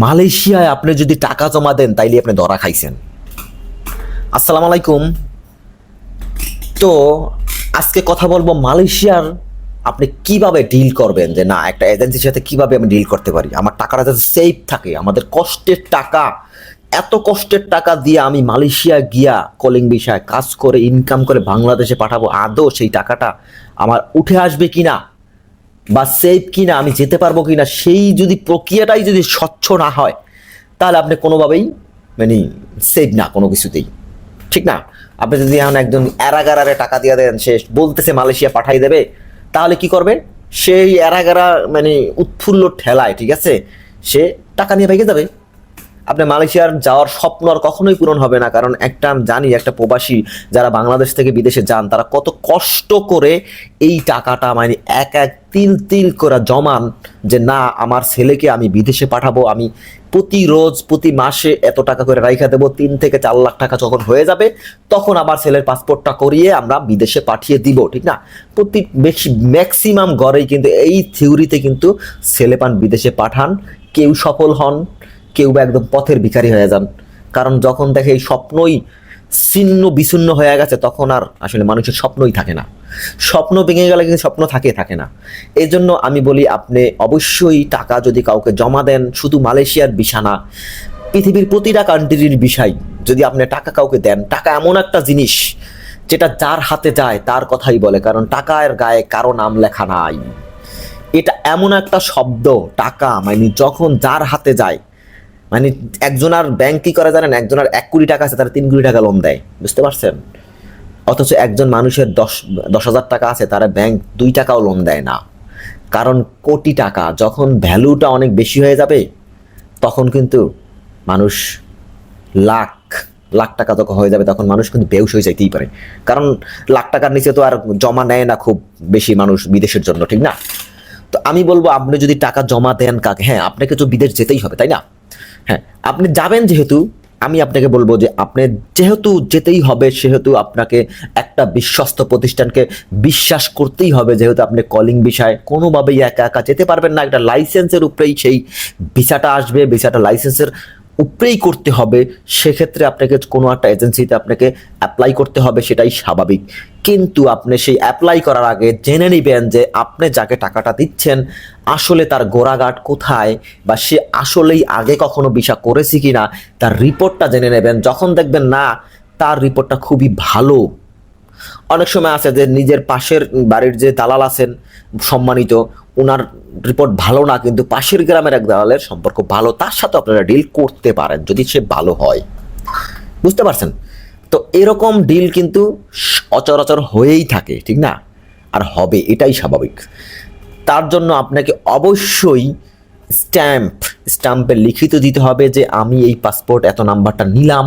মালয়েশিয়ায় আপনি যদি টাকা জমা দেন, তাইলে আপনি ধরা খাইছেন। আসসালামু আলাইকুম। তো, আজকে কথা বলব মালয়েশিয়ার আপনি কীভাবে ডিল করবেন যে, না, একটা এজেন্সির সাথে কীভাবে আমি ডিল করতে পারি? আমার টাকাটা যাতে সেফ থাকে, আমাদের কষ্টের টাকা, এত কষ্টের টাকা দিয়ে আমি মালয়েশিয়া গিয়া কলিং বিষয়ে কাজ করে ইনকাম করে বাংলাদেশে পাঠাবো, আদৌ সেই টাকাটা আমার উঠে আসবে কিনা? বা সেফ কিনা, আমি যেতে পারব কি না সেই যদি প্রক্রিয়াটাই যদি স্বচ্ছ না হয়, তাহলে আপনি কোনোভাবেই মানে সেফ না কোনো কিছুতেই। ঠিক না? আপনি যদি এখন একজন এরাগারারে টাকা দিয়ে দেন, সে বলতেছে মালয়েশিয়া পাঠাই দেবে, তাহলে কি করবে? সেই এরাগারা মানে উৎফুল্ল ঠেলায়, ঠিক আছে? সে টাকা নিয়ে ভেঙে যাবে। আপনি মালয়েশিয়ার যাওয়ার স্বপ্ন আর কখনোই পূরণ হবে না, কারণ একটা আমি জানি, একটা প্রবাসী যারা বাংলাদেশ থেকে বিদেশে যান, তারা কত কষ্ট করে এই টাকাটা মানে এক এক, তিল তিল করে জমান যে না, আমার ছেলেকে আমি বিদেশে পাঠাবো, আমি প্রতি রোজ প্রতি মাসে এত টাকা করে রাইখা দেবো, তিন থেকে চার লাখ টাকা যখন হয়ে যাবে, তখন আমার ছেলের পাসপোর্টটা করিয়ে আমরা বিদেশে পাঠিয়ে দিব, ঠিক না? প্রতি ম্যাক্সিমাম ঘরেই কিন্তু এই থিওরিতে কিন্তু ছেলে পান বিদেশে পাঠান, কেউ সফল হন কেউ বা একদম পথের ভিখারি হয়ে যান। কারণ যখন দেখে এই স্বপ্নই ছিন্ন, বিচ্ছিন্ন হয়ে গেছে, তখন আর আসলে মানুষের স্বপ্নই থাকে না। স্বপ্ন ভেঙে গেলে কিন্তু স্বপ্ন থাকে থাকে না। এই জন্য আমি বলি, আপনি অবশ্যই টাকা যদি কাউকে জমা দেন, শুধু মালয়েশিয়ার বিছানা পৃথিবীর প্রতিটা কান্ট্রির বিষয়, যদি আপনি টাকা কাউকে দেন, টাকা এমন একটা জিনিস যেটা যার হাতে যায়, তার কথাই বলে। কারণ টাকার গায়ে কারও নাম লেখা নাই। এটা এমন একটা শব্দ, টাকা মানে যখন যার হাতে যায় মানে একজন আর ব্যাংক কি করে জানেন? একজন আর এক কোটি টাকা আছে, তারা তিন কোটি টাকা লোন দেয়। বুঝতে পারছেন? অথচ একজন মানুষের দশ দশ হাজার টাকা আছে, তারা ব্যাংক দুই টাকাও লোন দেয় না। কারণ কোটি টাকা, যখন ভ্যালুটা অনেক বেশি হয়ে যাবে, তখন কিন্তু মানুষ লাখ লাখ টাকা যখন হয়ে যাবে, তখন মানুষ কিন্তু বেউস হয়ে যাইতেই পারে। কারণ লাখ টাকার নিচে তো আর জমা নেয় না খুব বেশি মানুষ বিদেশের জন্য, ঠিক না? তো আমি বলব, আপনি যদি টাকা জমা দেন কাকে? হ্যাঁ আপনাকে তো বিদেশ যেতেই হবে, তাই না? হ্যাঁ আপনি যাবেন যেহেতু, আমি আপনাকে বলব যে আপনি যেহেতু যেতেই হবে, সেহেতু আপনাকে একটা বিশ্বস্ত প্রতিষ্ঠানকে বিশ্বাস করতেই হবে, যেহেতু আপনি কলিং বিষয়ে কোনোভাবেই একা একা যেতে পারবেন না। একটা লাইসেন্সের উপরেই সেই ভিসাটা আসবে, ভিসাটা লাইসেন্সের উপরেই করতে হবে, সেক্ষেত্রে আপনাকে কোনো একটা এজেন্সিতে আপনাকে অ্যাপ্লাই করতে হবে, সেটাই স্বাভাবিক। কিন্তু আপনি সেই অ্যাপ্লাই করার আগে জেনে নেবেন যে আপনি যাকে টাকাটা দিচ্ছেন, আসলে তার গোড়াঘাট কোথায় বা সে আসলেই আগে কখনো বিষা করেছে কি না তার রিপোর্টটা জেনে নেবেন। যখন দেখবেন, না, তার রিপোর্টটা খুবই ভালো। অনেক সময় আছে যে নিজের পাশের বাড়ির যে দালাল আছেন, সম্মানিত ওনার রিপোর্ট ভালো না, কিন্তু পাশের গ্রামের এক দালালের সম্পর্ক ভালো, তার সাথে আপনারা ডিল করতে পারেন যদি সে ভালো হয়। বুঝতে পারছেন? তো এরকম ডিল কিন্তু অচরাচর হয়েই থাকে, ঠিক না? আর হবে, এটাই স্বাভাবিক। তার জন্য আপনাকে অবশ্যই স্ট্যাম্প স্ট্যাম্পে লিখিত দিতে হবে যে আমি এই পাসপোর্ট এত নাম্বারটা নিলাম,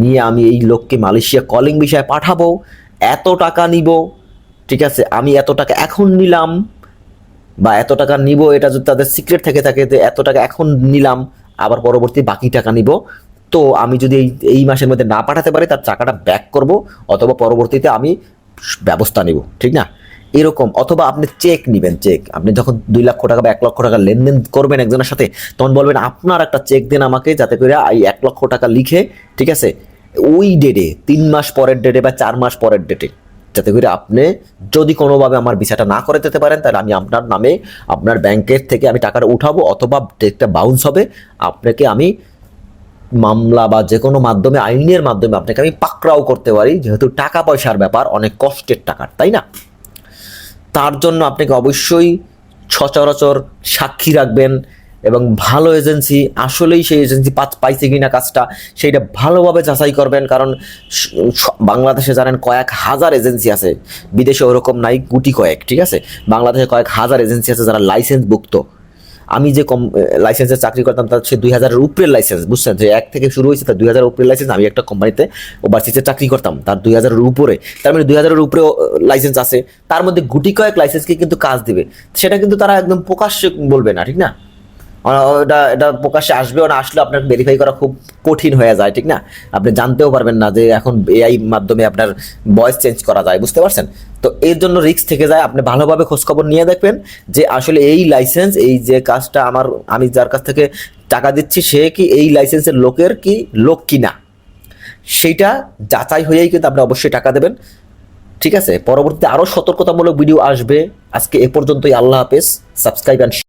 নিয়ে আমি এই লোককে মালয়েশিয়া কলিং বিষয়ে পাঠাবো, এত টাকা নিব, ঠিক আছে? আমি এত টাকা এখন নিলাম বা এত টাকা নিব, এটা যদি তাদের সিক্রেট থেকে থাকে, যে এত টাকা এখন নিলাম, আবার পরবর্তী বাকি টাকা নিব। তো আমি যদি এই এই মাসের মধ্যে না পাঠাতে পারি, তার টাকাটা ব্যাক করব, অথবা পরবর্তীতে আমি ব্যবস্থা নিব, ঠিক না? এরকম, অথবা আপনি চেক নেবেন চেক আপনি যখন দুই লক্ষ টাকা বা এক লক্ষ টাকা লেনদেন করবেন একজনের সাথে, তখন বলবেন, আপনার একটা চেক দেন আমাকে, যাতে করে এই এক লক্ষ টাকা লিখে, ঠিক আছে? ওই ডেটে তিন মাস পরের ডেটে বা চার মাস পরের ডেটে যাতে করে আপনি যদি কোনোভাবে আমার ভিসাটা না করে দিতে পারেন, তাহলে আমি আপনার নামে আপনার ব্যাংকের থেকে আমি টাকাটা উঠাবো অথবা চেকটা বাউন্স হবে। আপনাকে আমি মামলা বা যে কোনো মাধ্যমে, আইনের মাধ্যমে আপনাকে আমি পাকড়াও করতে পারি, যেহেতু টাকা পয়সার ব্যাপার, অনেক কষ্টের টাকার তাই না? তার জন্য আপনাকে অবশ্যই সচরাচর সাক্ষী রাখবেন এবং ভালো এজেন্সি আসলেই সেই এজেন্সি পাঁচ পাইছে কিনা কাজটা, সেইটা ভালোভাবে যাচাই করবেন, কারণ স- স- বাংলাদেশে জানেন কয়েক হাজার এজেন্সি আছে, বিদেশে ওরকম নাই, গুটি কয়েক, ঠিক আছে? বাংলাদেশে কয়েক হাজার এজেন্সি আছে যারা লাইসেন্স ভুক্ত। আমি যে কম লাইসেন্সের চাকরি করতাম, তার হচ্ছে দুই হাজারের উপরের লাইসেন্স বুঝছেন? যে এক থেকে শুরু হয়েছে, তার দুই হাজারের উপরের লাইসেন্স আমি একটা কোম্পানিতে ওভারসিজে চাকরি করতাম, তার দুই হাজারের উপরে। তার মানে দুই হাজারের উপরে লাইসেন্স আছে, তার মধ্যে গুটি কয়েক লাইসেন্সকে কিন্তু কাজ দিবে। সেটা কিন্তু তারা একদম প্রকাশ্যে বলবে না, ঠিক না? এটা এটা প্রকাশ্যে আসবেও না আসলে আপনার ভেরিফাই করা খুব কঠিন হয়ে যায়, ঠিক না? আপনি জানতেও পারবেন না যে এখন এআই মাধ্যমে আপনার ভয়েস চেঞ্জ করা যায়, বুঝতে পারছেন? তো এর জন্য রিস্ক থেকে যায়, আপনি ভালোভাবে খোঁজখবর নিয়ে দেখবেন যে আসলে এই লাইসেন্স এই যে কাজটা আমার, আমি যার কাছ থেকে টাকা দিচ্ছি, সে কি এই লাইসেন্সের লোকের কি লোক কি না সেইটা যাচাই হয়েই কিন্তু আপনি অবশ্যই টাকা দেবেন, ঠিক আছে? পরবর্তীতে আরও সতর্কতামূলক ভিডিও আসবে। আজকে এ পর্যন্তই, আল্লাহ হাফেজ সাবস্ক্রাইব অ্যান্ড